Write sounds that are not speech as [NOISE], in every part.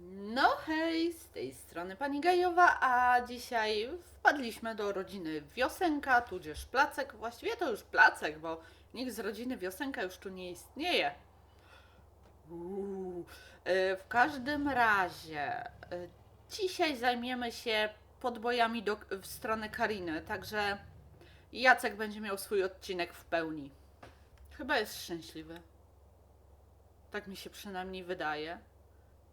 No hej, z tej strony pani Gajowa, a dzisiaj wpadliśmy do rodziny Wiosenka, tudzież Placek. Właściwie to już Placek, bo nikt z rodziny Wiosenka już tu nie istnieje. Uuu. E, W każdym razie, e, dzisiaj zajmiemy się podbojami do, w stronę Kariny, także Jacek będzie miał swój odcinek w pełni. Chyba jest szczęśliwy. Tak mi się przynajmniej wydaje.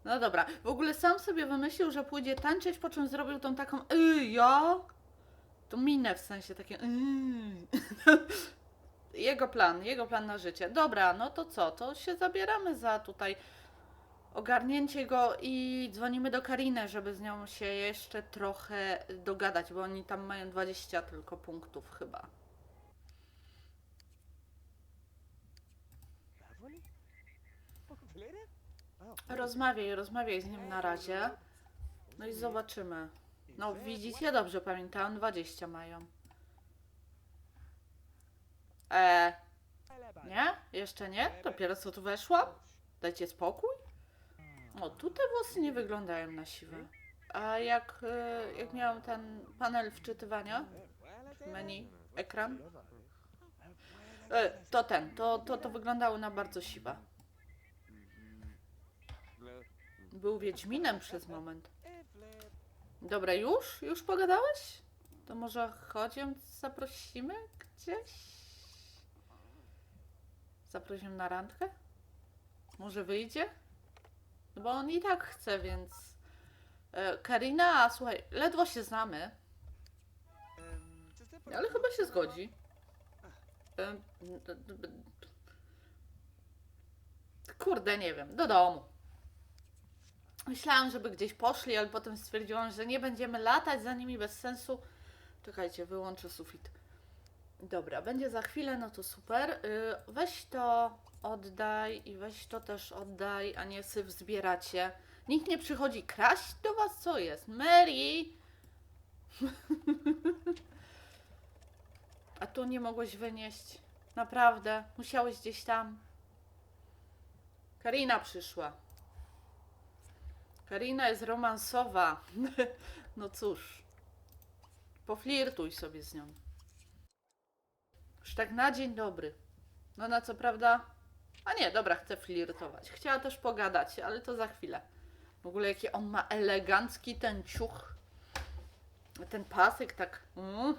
No dobra, w ogóle sam sobie wymyślił, że pójdzie tańczyć, po czym zrobił tą taką yy, ja? Tą minę w sensie takie yy. [LAUGHS] Jego plan, jego plan na życie. Dobra, no to co? To się zabieramy za tutaj ogarnięcie go i dzwonimy do Kariny, żeby z nią się jeszcze trochę dogadać, bo oni tam mają 20 tylko punktów chyba. Rozmawiaj, rozmawiaj z nim na razie. No i zobaczymy. No widzicie, dobrze pamiętam, 20 mają. E, nie? Jeszcze nie? Dopiero co tu weszłam? Dajcie spokój. O, tu te włosy nie wyglądają na siwe. A jak, e, jak miałam ten panel wczytywania, menu, ekran, e, to ten, to, to, to wyglądało na bardzo siwe. Był Wiedźminem przez moment. Dobra, już? Już pogadałeś? To może chodź ją zaprosimy gdzieś? Zaprosimy na randkę? Może wyjdzie? No bo on i tak chce, więc... E, Karina, słuchaj, ledwo się znamy, ale chyba się zgodzi. E, Kurde, nie wiem, do domu. Myślałam, żeby gdzieś poszli, ale potem stwierdziłam, że nie będziemy latać za nimi bez sensu. Czekajcie, wyłączę sufit. Dobra, będzie za chwilę, no to super. Y, weź to oddaj i weź to też oddaj, a nie syf zbieracie. Nikt nie przychodzi kraść do was, co jest? Mary! [LAUGHS] a tu nie mogłeś wynieść. Naprawdę, musiałeś gdzieś tam. Karina przyszła. Karina jest romansowa. [LAUGHS] No cóż. Poflirtuj sobie z nią. Już tak na dzień dobry. No na co prawda. A nie, dobra, chcę flirtować. Chciała też pogadać, ale to za chwilę. W ogóle jaki on ma elegancki ten ciuch. Ten pasek tak. Mm.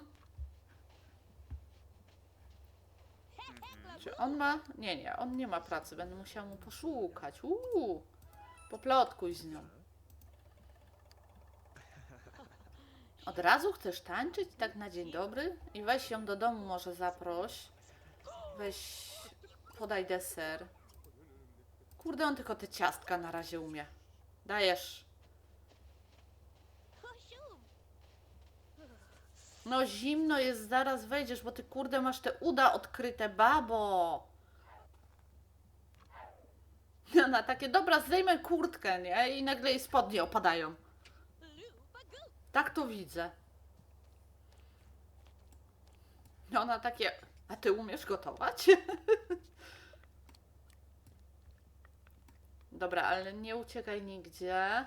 Czy on ma. Nie, nie, on nie ma pracy. Będę musiała mu poszukać. Uuu. Poplotkuj z nią. Od razu chcesz tańczyć tak na dzień dobry? I weź ją do domu może zaproś. Weź, podaj deser. Kurde, on tylko te ciastka na razie umie. Dajesz. No zimno jest, zaraz wejdziesz, bo ty kurde masz te uda odkryte, babo. [LAUGHS] Ona takie, dobra, zdejmę kurtkę, nie? I nagle jej spodnie opadają. Tak to widzę. I Ona takie, a ty umiesz gotować? [LAUGHS] Dobra, ale nie uciekaj nigdzie.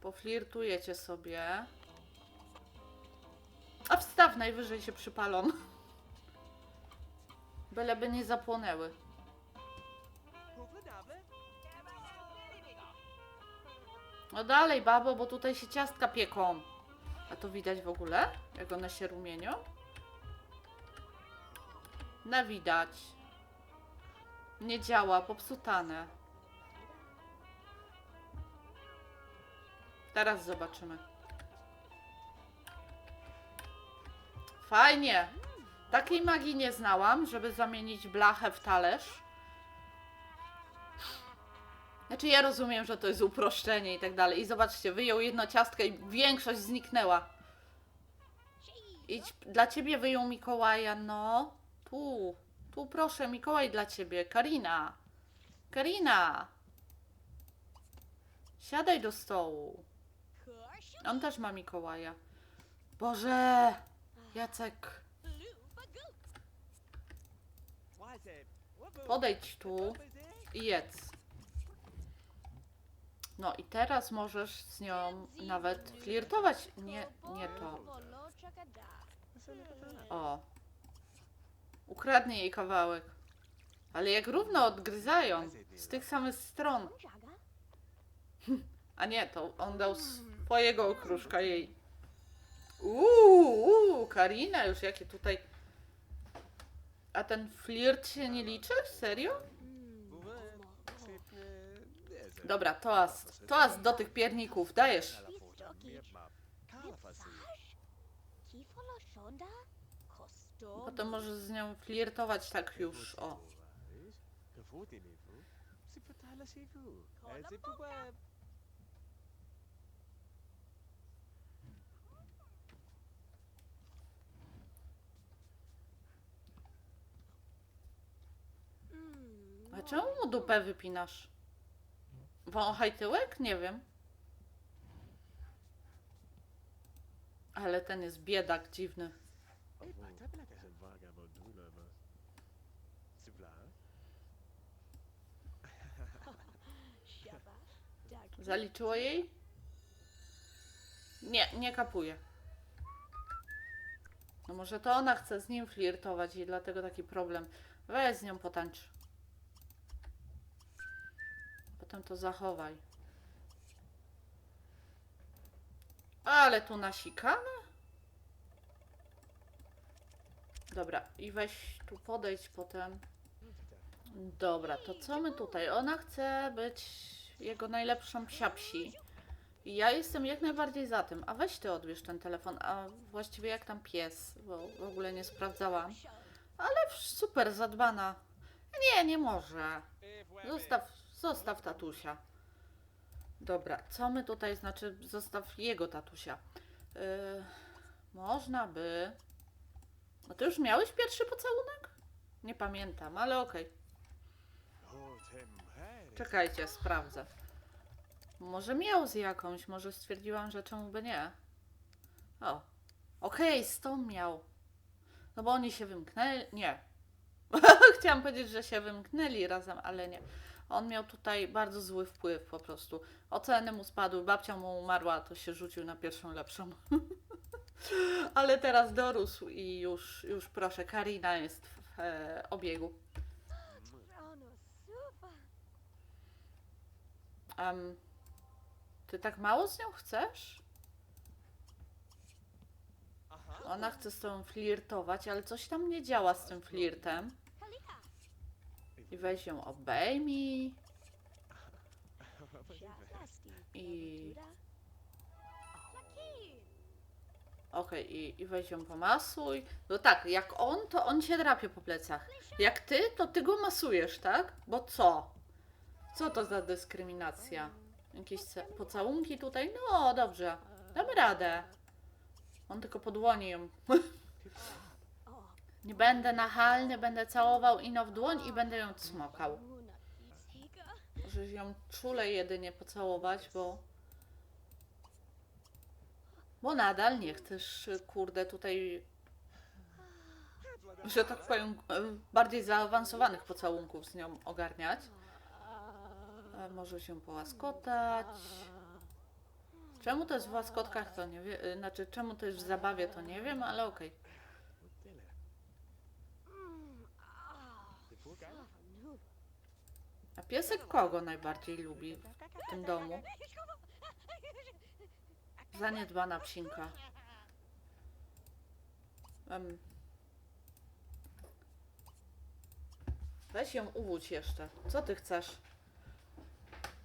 Poflirtujecie sobie. A wstaw, najwyżej się przypalą. [LAUGHS] Byleby nie zapłonęły. No dalej, babo, bo tutaj się ciastka pieką. A to widać w ogóle? Jak one się rumienią? No widać. Nie działa, popsutane. Teraz zobaczymy. Fajnie. Takiej magii nie znałam, żeby zamienić blachę w talerz. Znaczy ja rozumiem, że to jest uproszczenie i tak dalej. I zobaczcie, wyjął jedno ciastkę i większość zniknęła. Idź, dla ciebie wyjął Mikołaja, no. Tu, tu proszę, Mikołaj dla ciebie. Karina. Karina. Siadaj do stołu. On też ma Mikołaja. Boże, Jacek, podejdź tu i jedz. No i teraz możesz z nią nawet flirtować. Nie, nie to. O. Ukradnie jej kawałek. Ale jak równo odgryzają. Z tych samych stron. [LAUGHS] A nie, to on dał swojego okruszka jej. Uuu, uuu, Karina już jakie tutaj... A ten flirt się nie liczy? Serio? Dobra, toast. Toast do tych pierników, dajesz. Potem możesz z nią flirtować tak już, o. A czemu mu dupę wypinasz? Wąchaj tyłek? Nie wiem. Ale ten jest biedak dziwny. Zaliczyło jej? Nie, nie kapuje. No może to ona chce z nim flirtować i dlatego taki problem. Weź z nią potańcz. To zachowaj. Ale tu nasikane? Dobra, i weź tu podejdź potem. Dobra, to co my tutaj? Ona chce być jego najlepszą psiapsi. Ja jestem jak najbardziej za tym. A weź ty odbierz ten telefon. A właściwie jak tam pies? Bo w ogóle nie sprawdzałam. Ale super zadbana. Nie, nie może. Zostaw, zostaw tatusia. Dobra, co my tutaj, znaczy zostaw jego tatusia. Yy, można by... No to już miałeś pierwszy pocałunek? Nie pamiętam, ale okej. Czekajcie, sprawdzę. Może miał z jakąś, może stwierdziłam, że czemu by nie. O, okej, z tą miał. No bo oni się wymknęli, nie. [LAUGHS] Chciałam powiedzieć, że się wymknęli razem, ale nie. On miał tutaj bardzo zły wpływ po prostu. Oceny mu spadły, babcia mu umarła, to się rzucił na pierwszą lepszą. [LAUGHS] ale teraz dorósł i już, już proszę, Karina jest w e, obiegu. Em, ty tak mało z nią chcesz? Ona chce z tobą flirtować, ale coś tam nie działa z tym flirtem. I weź ją obejmij. I... Okej, i, i weź ją pomasuj. No tak, jak on, to on się drapie po plecach. Jak ty, to ty go masujesz, tak? Bo co? Co to za dyskryminacja? Jakieś pocałunki tutaj? No, dobrze. Damy radę. On tylko po dłoni ją... [LAUGHS] Nie będę nachalny, będę całował ino w dłoń i będę ją cmokał. Możesz ją czule jedynie pocałować, bo... Bo nadal nie chcesz, kurde, tutaj... Że tak powiem, bardziej zaawansowanych pocałunków z nią ogarniać. E, Może się połaskotać. Czemu to jest w łaskotkach, to nie wiem. Znaczy, czemu to jest w zabawie, to nie wiem, ale okej. A piesek kogo najbardziej lubi w tym domu? Zaniedbana psinka. Em. Weź ją uwódź jeszcze. Co ty chcesz?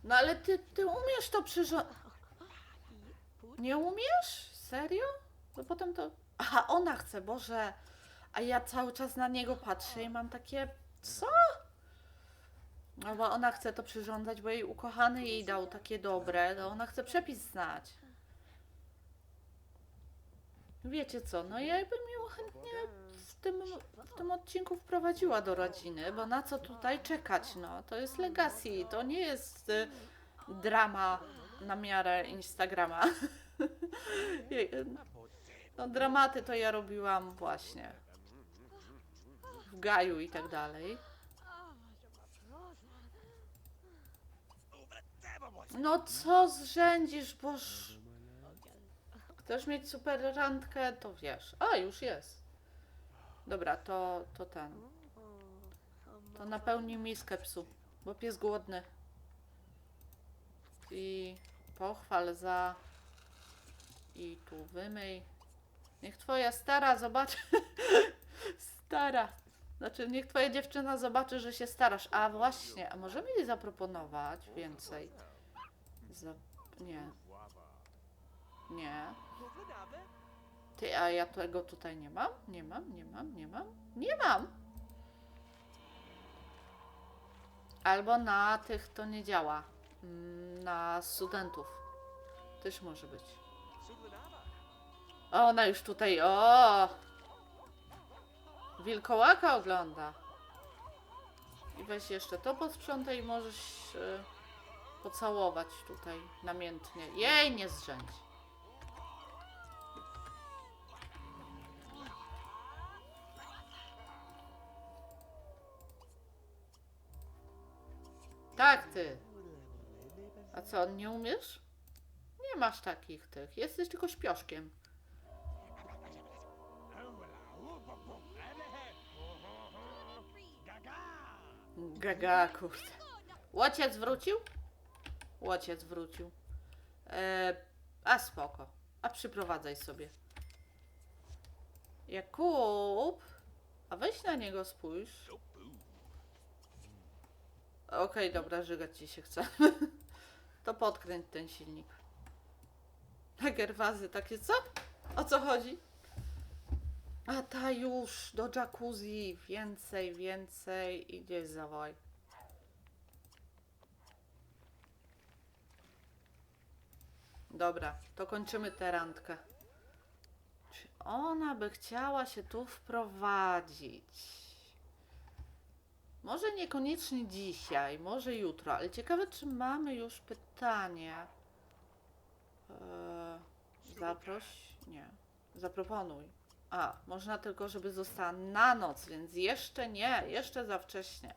No ale ty, ty umiesz to przyrządzić. Nie umiesz? Serio? To potem to. Aha, ona chce, Boże. A ja cały czas na niego patrzę i mam takie. Co? No bo ona chce to przyrządzać, bo jej ukochany jej dał takie dobre, to ona chce przepis znać. Wiecie co, no ja bym ją chętnie w tym, w tym odcinku wprowadziła do rodziny, bo na co tutaj czekać, no. To jest legacy, to nie jest y, drama na miarę Instagrama. [LAUGHS] No dramaty to ja robiłam właśnie w Gaju i tak dalej. No co zrzędzisz, boż... Chcesz mieć super randkę, to wiesz. A, już jest. Dobra, to, to ten. To napełnij miskę psu, bo pies głodny. I pochwal za... I tu wymyj. Niech twoja stara zobaczy... [LAUGHS] stara. Znaczy, niech twoja dziewczyna zobaczy, że się starasz. A właśnie, a możemy jej zaproponować więcej? Za... Nie. Nie. Ty, a ja tego tutaj nie mam? Nie mam, nie mam, nie mam? Nie mam! Albo na tych to nie działa. Mm, Na studentów. Też może być. O, ona już tutaj, o! Wilkołaka ogląda. I weź jeszcze to posprzątaj i możesz e, pocałować tutaj namiętnie. Jej, nie zrzędź. Tak, ty. A co, nie umiesz? Nie masz takich tych. Jesteś tylko śpioszkiem. Gaga, kurde. Łociec wrócił? Łociec wrócił. E, a spoko. A przyprowadzaj sobie. Jakub! A weź na niego spójrz. Okej, dobra, żygać ci się chce. [LAUGHS] to podkręć ten silnik. Gerwazy takie, co? O co chodzi? A ta już do jacuzzi. Więcej, więcej. I gdzieś zawołaj. Dobra, to kończymy tę randkę. Czy ona by chciała się tu wprowadzić? Może niekoniecznie dzisiaj, może jutro, ale ciekawe, czy mamy już pytanie. Eee, zaproś? Nie. Zaproponuj. A, można tylko, żeby została na noc, więc jeszcze nie, jeszcze za wcześnie.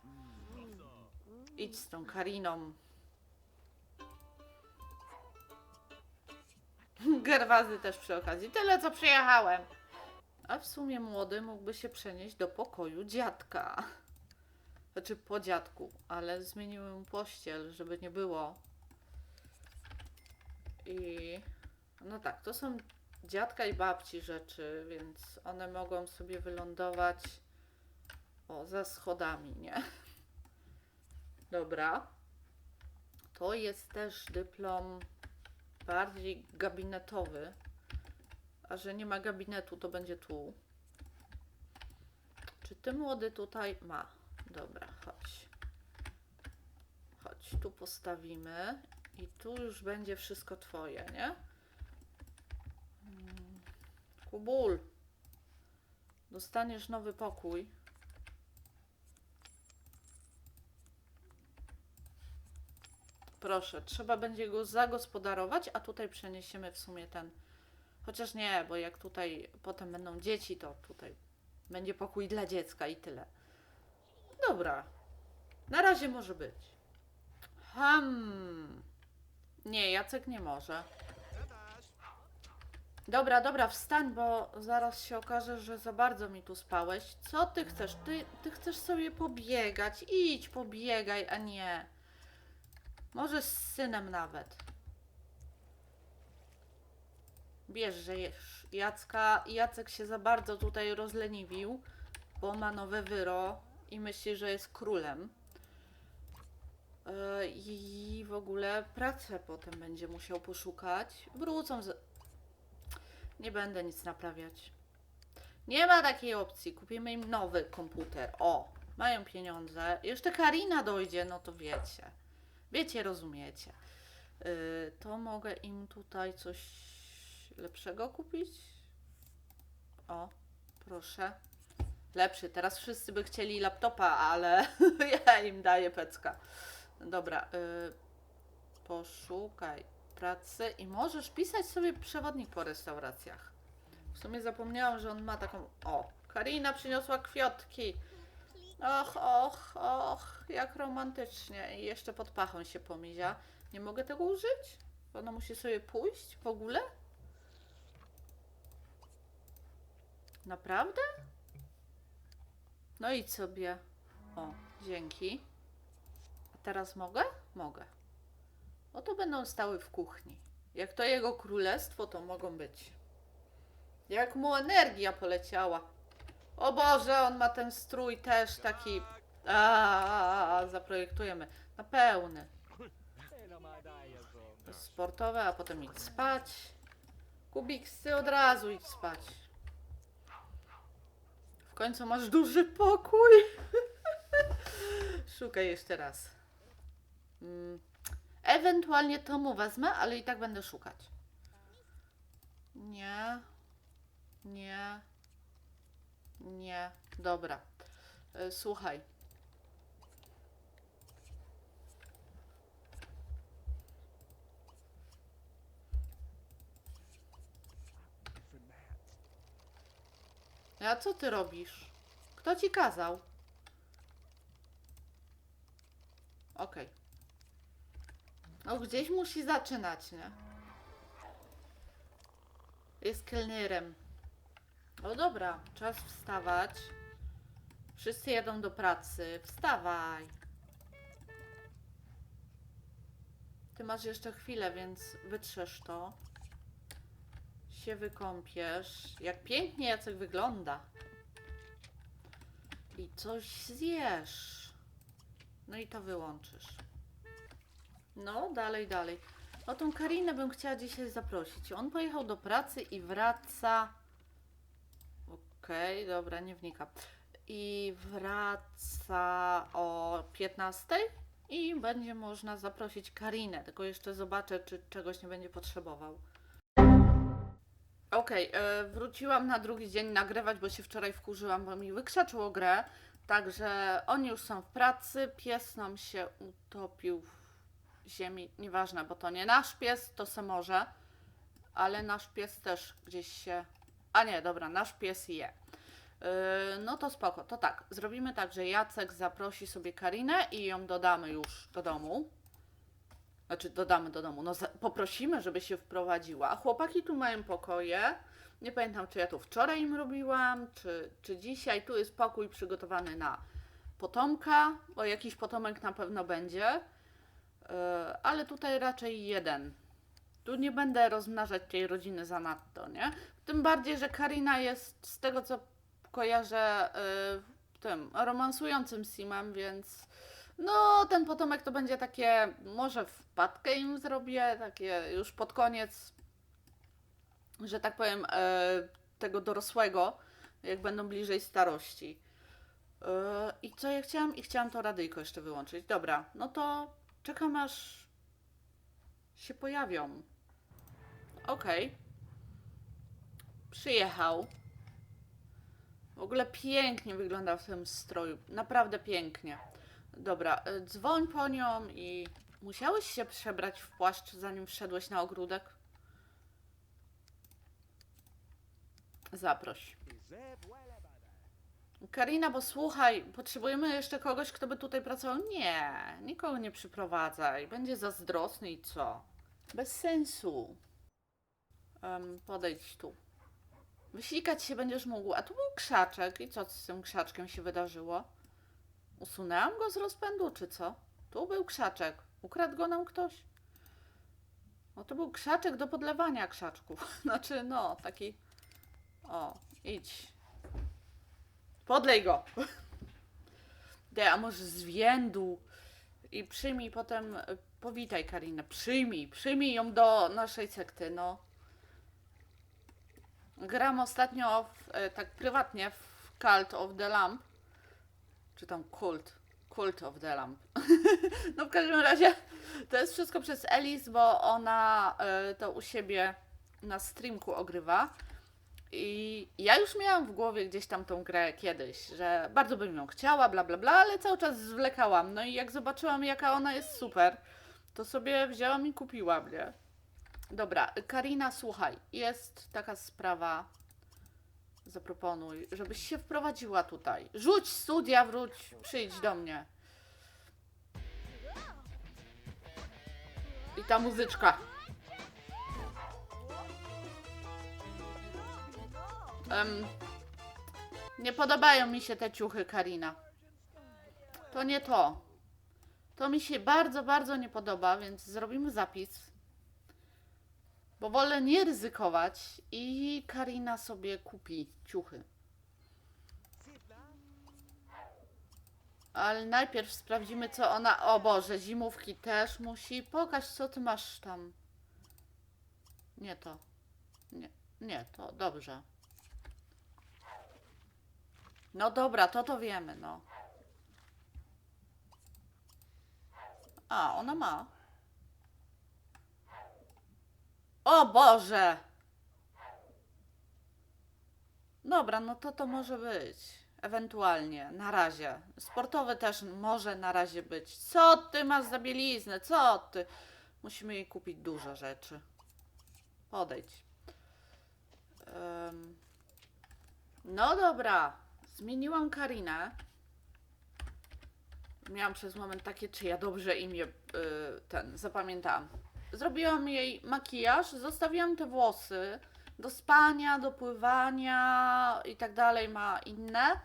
Idź z tą Kariną. Gerwazy też przy okazji. Tyle, co przyjechałem. A w sumie młody mógłby się przenieść do pokoju dziadka. Znaczy po dziadku, ale zmieniłem pościel, żeby nie było. I no tak, to są dziadka i babci rzeczy, więc one mogą sobie wylądować o, za schodami, nie? Dobra. To jest też dyplom bardziej gabinetowy. A że nie ma gabinetu, to będzie tu. Czy ty młody tutaj ma? Dobra, chodź. Chodź, tu postawimy i tu już będzie wszystko twoje, nie? Mm, Kubul. Dostaniesz nowy pokój. Proszę, trzeba będzie go zagospodarować, a tutaj przeniesiemy w sumie ten. Chociaż nie, bo jak tutaj potem będą dzieci, to tutaj będzie pokój dla dziecka i tyle. Dobra. Na razie może być. Hmm. Nie, Jacek nie może. Dobra, dobra, wstań, bo zaraz się okaże, że za bardzo mi tu spałeś. Co ty chcesz? Ty, ty chcesz sobie pobiegać. Idź, pobiegaj, a nie. Może z synem nawet. Wiesz, że Jacka, Jacek się za bardzo tutaj rozleniwił, bo ma nowe wyro i myśli, że jest królem. Yy, I w ogóle pracę potem będzie musiał poszukać. Wrócą z... Nie będę nic naprawiać. Nie ma takiej opcji. Kupimy im nowy komputer. O, mają pieniądze. Jeszcze Karina dojdzie, no to wiecie. Wiecie, rozumiecie. Yy, to mogę im tutaj coś lepszego kupić? O, proszę. Lepszy. Teraz wszyscy by chcieli laptopa, ale [LAUGHS] ja im daję pecka. Dobra, y, poszukaj pracy i możesz pisać sobie przewodnik po restauracjach. W sumie zapomniałam, że on ma taką. O, Karina przyniosła kwiatki. Och, och, och, jak romantycznie. I jeszcze pod pachą się pomizia. Nie mogę tego użyć? Ona musi sobie pójść w ogóle? Naprawdę? No idź sobie. O, dzięki. A teraz mogę? Mogę. No to będą stały w kuchni. Jak to jego królestwo, to mogą być. Jak mu energia poleciała. O Boże, on ma ten strój też taki. A, zaprojektujemy. Na pełny. Sportowe, a potem idź spać. Kubiksy od razu idź spać. W końcu masz duży pokój. [LAUGHS] Szukaj jeszcze raz. Mm. Ewentualnie to mu wezmę, ale i tak będę szukać. Nie. Nie. Nie. Dobra. Y, Słuchaj. A co ty robisz? Kto ci kazał? Okej. No gdzieś musi zaczynać, nie? Jest kelnerem. O dobra, czas wstawać. Wszyscy jadą do pracy. Wstawaj. Ty masz jeszcze chwilę, więc wytrzesz to. Się wykąpiesz. Jak pięknie Jacek wygląda. I coś zjesz. No i to wyłączysz. No, dalej, dalej. O tą Karinę bym chciała dzisiaj zaprosić. On pojechał do pracy i wraca. Okej, dobra, nie wnikam. I wraca o 15 i będzie można zaprosić Karinę. Tylko jeszcze zobaczę, czy czegoś nie będzie potrzebował. Okej, e, wróciłam na drugi dzień nagrywać, bo się wczoraj wkurzyłam, bo mi wykrzaczyło grę. Także oni już są w pracy. Pies nam się utopił w ziemi. Nieważne, bo to nie nasz pies, to se może. Ale nasz pies też gdzieś się. A nie, dobra, nasz pies je. Yy, no to spoko. To tak, zrobimy tak, że Jacek zaprosi sobie Karinę i ją dodamy już do domu. Znaczy, dodamy do domu. No, poprosimy, żeby się wprowadziła. Chłopaki tu mają pokoje. Nie pamiętam, czy ja to wczoraj im robiłam, czy, czy dzisiaj. Tu jest pokój przygotowany na potomka, bo jakiś potomek na pewno będzie. Yy, ale tutaj raczej jeden. Tu nie będę rozmnażać tej rodziny zanadto, nie? Tym bardziej, że Karina jest z tego, co kojarzę, yy, tym romansującym Simem, więc no, ten potomek to będzie takie, może wpadkę im zrobię, takie już pod koniec, że tak powiem, e, tego dorosłego, jak będą bliżej starości. E, I co ja chciałam? I chciałam to radyjko jeszcze wyłączyć. Dobra, no to czekam aż się pojawią. Okej. Przyjechał. W ogóle pięknie wygląda w tym stroju. Naprawdę pięknie. Dobra, y, dzwoń po nią i musiałeś się przebrać w płaszcz, zanim wszedłeś na ogródek? Zaproś. Karina, bo słuchaj, potrzebujemy jeszcze kogoś, kto by tutaj pracował. Nie, nikogo nie przyprowadzaj. Będzie zazdrosny i co? Bez sensu. Em, podejdź tu. Wysikać się będziesz mógł. A tu był krzaczek. I co z tym krzaczkiem się wydarzyło? Usunęłam go z rozpędu, czy co? Tu był krzaczek. Ukradł go nam ktoś? No to był krzaczek do podlewania krzaczków. [LAUGHS] Znaczy, no, taki... O, idź. Podlej go. [LAUGHS] De, a może z więdu. I przyjmij potem, powitaj Karinę, przyjmij, przyjmij ją do naszej sekty, no. Gram ostatnio w, e, tak prywatnie w Cult of the Lamp. Czy tam Cult. Cult of the Lamp. [LAUGHS] no w każdym razie to jest wszystko przez Elis, bo ona e, to u siebie na streamku ogrywa. I ja już miałam w głowie gdzieś tam tą grę kiedyś, że bardzo bym ją chciała, bla bla bla, ale cały czas zwlekałam. No i jak zobaczyłam, jaka ona jest super, to sobie wzięłam i kupiłam, nie? Dobra, Karina, słuchaj, jest taka sprawa. Zaproponuj, żebyś się wprowadziła tutaj. Rzuć studia, wróć, przyjdź do mnie. I ta muzyczka. Em, nie podobają mi się te ciuchy, Karina. To nie to. To mi się bardzo, bardzo nie podoba, więc zrobimy zapis. Bo wolę nie ryzykować i Karina sobie kupi ciuchy. Ale najpierw sprawdzimy, co ona. O Boże, zimówki też musi. Pokaż, co ty masz tam. Nie to. Nie, nie to. Dobrze. No dobra, to to wiemy, no. A, ona ma. O Boże! Dobra, no to to może być. Ewentualnie, na razie. Sportowe też może na razie być. Co ty masz za bieliznę? Co ty? Musimy jej kupić dużo rzeczy. Podejdź. Em, no dobra. Zmieniłam Karinę. Miałam przez moment takie, czy ja dobrze imię y, ten zapamiętałam. Zrobiłam jej makijaż, zostawiłam te włosy do spania, do pływania i tak dalej, ma inne.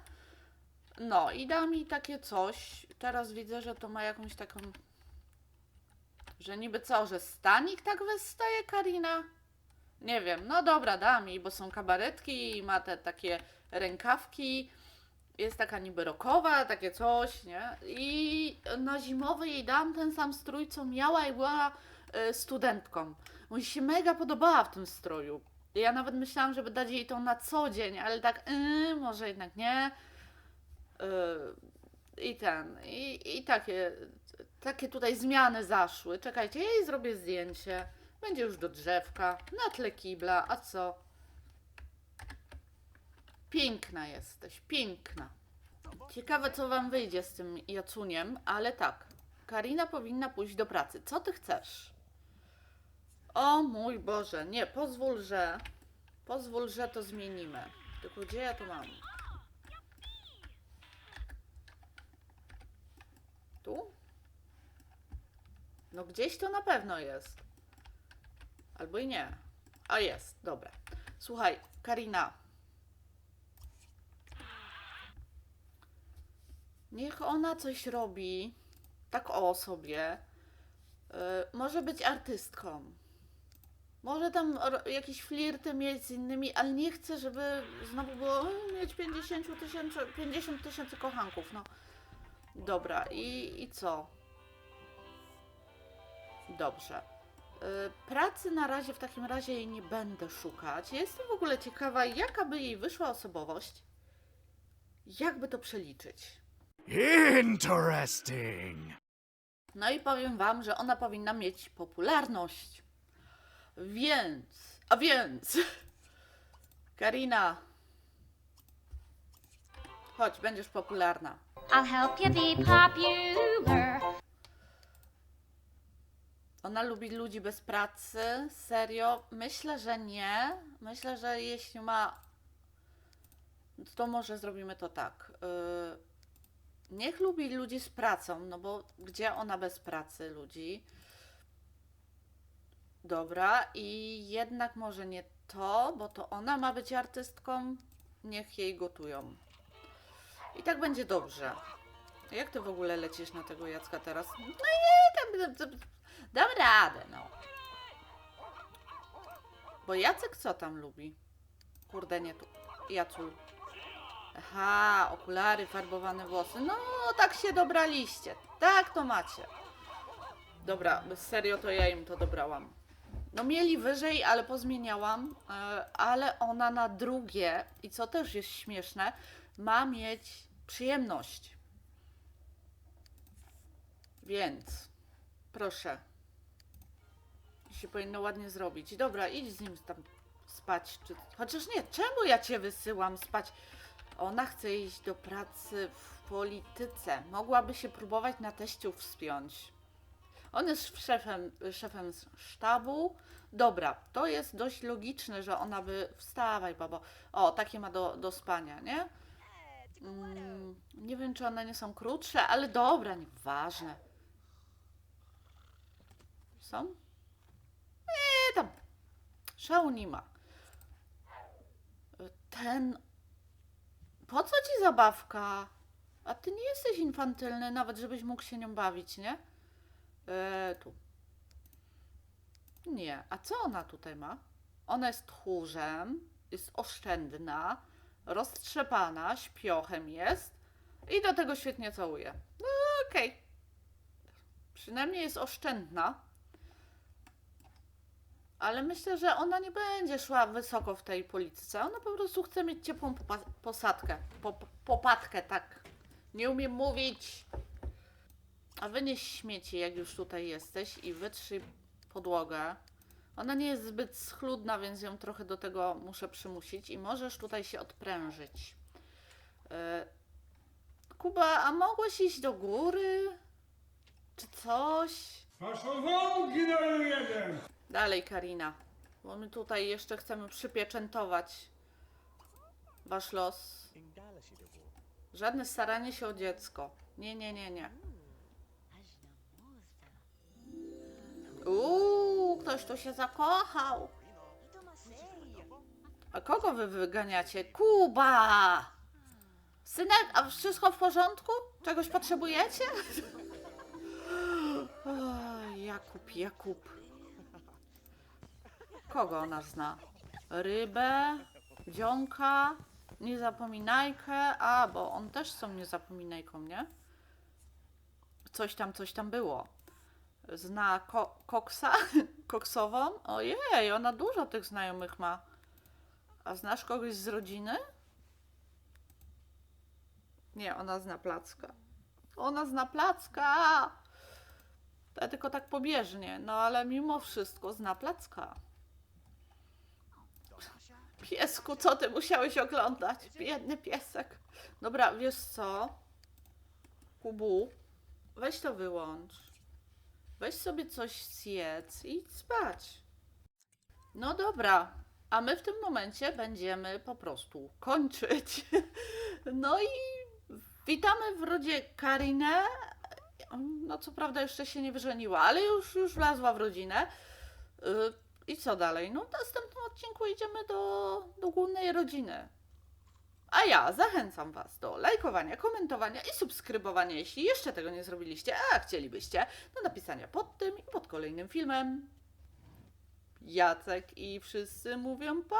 No i da mi takie coś. Teraz widzę, że to ma jakąś taką. Że niby co, że stanik tak wystaje Karina? Nie wiem, no dobra, da mi, bo są kabaretki i ma te takie rękawki. Jest taka niby rokowa, takie coś, nie? I na zimowy jej dam ten sam strój, co miała i była studentką. Bo mi się mega podobała w tym stroju. Ja nawet myślałam, żeby dać jej to na co dzień, ale tak, yy, może jednak nie. Yy, I ten, i, i takie, takie tutaj zmiany zaszły. Czekajcie, jej zrobię zdjęcie. Będzie już do drzewka, na tle kibla, a co? Piękna jesteś, piękna. Ciekawe, co wam wyjdzie z tym Jacuniem, ale tak. Karina powinna pójść do pracy. Co ty chcesz? O mój Boże, nie, pozwól, że. Pozwól, że to zmienimy. Tylko gdzie ja to mam? Tu? No gdzieś to na pewno jest. Albo i nie. A jest, dobra. Słuchaj, Karina. Niech ona coś robi. Tak o sobie. Y, może być artystką. Może tam jakieś flirty mieć z innymi, ale nie chcę, żeby znowu było "E, mieć 50 tysięcy 50 tysięcy kochanków. No. Dobra, i, i co? Dobrze. Y, Pracy na razie w takim razie jej nie będę szukać. Jestem w ogóle ciekawa, jaka by jej wyszła osobowość. Jakby to przeliczyć? Interesting. No i powiem wam, że ona powinna mieć popularność. Więc, a więc, [LAUGHS] Karina, chodź, będziesz popularna. I'll help you be popular. Ona lubi ludzi bez pracy? Serio? Myślę, że nie. Myślę, że jeśli ma. To może zrobimy to tak. Yy, Niech lubi ludzi z pracą, no bo gdzie ona bez pracy ludzi? Dobra, i jednak może nie to, bo to ona ma być artystką. Niech jej gotują. I tak będzie dobrze. Jak ty w ogóle lecisz na tego Jacka teraz? No tam, tam, dam radę, no. Bo Jacek co tam lubi? Kurde, nie tu. Jacul. Aha, okulary, farbowane włosy. No, tak się dobraliście. Tak to macie. Dobra, serio to ja im to dobrałam. No mieli wyżej, ale pozmieniałam, e, ale ona na drugie, i co też jest śmieszne, ma mieć przyjemność. Więc, proszę. się powinno ładnie zrobić. Dobra, idź z nim tam spać. Czy... Chociaż nie, czemu ja cię wysyłam spać? Ona chce iść do pracy w polityce. Mogłaby się próbować na teściu wspiąć. On jest szefem, szefem sztabu. Dobra, to jest dość logiczne, że ona by. Wstawaj, babo. O, takie ma do, do spania, nie? Mm, nie wiem, czy one nie są krótsze, ale dobra, nieważne. Są? Nie, tam. Szału nie ma. Ten... Po co ci zabawka? A ty nie jesteś infantylny, nawet żebyś mógł się nią bawić, nie? E, tu. Nie. A co ona tutaj ma? Ona jest tchórzem, jest oszczędna, roztrzepana, śpiochem jest i do tego świetnie całuje. No okej. Przynajmniej jest oszczędna. Ale myślę, że ona nie będzie szła wysoko w tej polityce. Ona po prostu chce mieć ciepłą posadkę. Pop- popadkę, tak. Nie umiem mówić. A wynieś śmieci, jak już tutaj jesteś i wytrzyj podłogę. Ona nie jest zbyt schludna, więc ją trochę do tego muszę przymusić i możesz tutaj się odprężyć. E, Kuba, a mogłeś iść do góry? Czy coś? Fasowanki na jeden! Dalej, Karina. Bo my tutaj jeszcze chcemy przypieczętować wasz los. Żadne staranie się o dziecko. Nie, nie, nie, nie. Uuu, ktoś tu się zakochał. A kogo wy wyganiacie? Kuba! Synek, a wszystko w porządku? Czegoś potrzebujecie? [LAUGHS] Oj, Jakub, Jakub. Kogo ona zna? Rybę, dzionka, niezapominajkę. A, bo on też są niezapominajką, nie? Coś tam, coś tam było. Zna ko- koksa, [LAUGHS] koksową? Ojej, ona dużo tych znajomych ma. A znasz kogoś z rodziny? Nie, ona zna placka. Ona zna placka! To ja tylko tak pobieżnie, no ale mimo wszystko zna placka. Piesku, co ty musiałeś oglądać? Biedny piesek. Dobra, wiesz co? Kubu, weź to wyłącz. Weź sobie coś zjedz i spać. No dobra, a my w tym momencie będziemy po prostu kończyć. [LAUGHS] No i witamy w rodzie Karinę. No co prawda jeszcze się nie wyżeniła, ale już, już wlazła w rodzinę. Y, I co dalej? No w następnym odcinku idziemy do, do głównej rodziny. A ja zachęcam Was do lajkowania, komentowania i subskrybowania, jeśli jeszcze tego nie zrobiliście, a chcielibyście, do napisania pod tym i pod kolejnym filmem. Jacek i wszyscy mówią pa!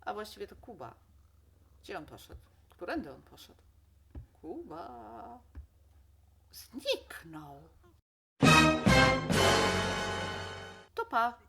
A właściwie to Kuba. Gdzie on poszedł? Którędy on poszedł? Kuba. Zniknął. To pa.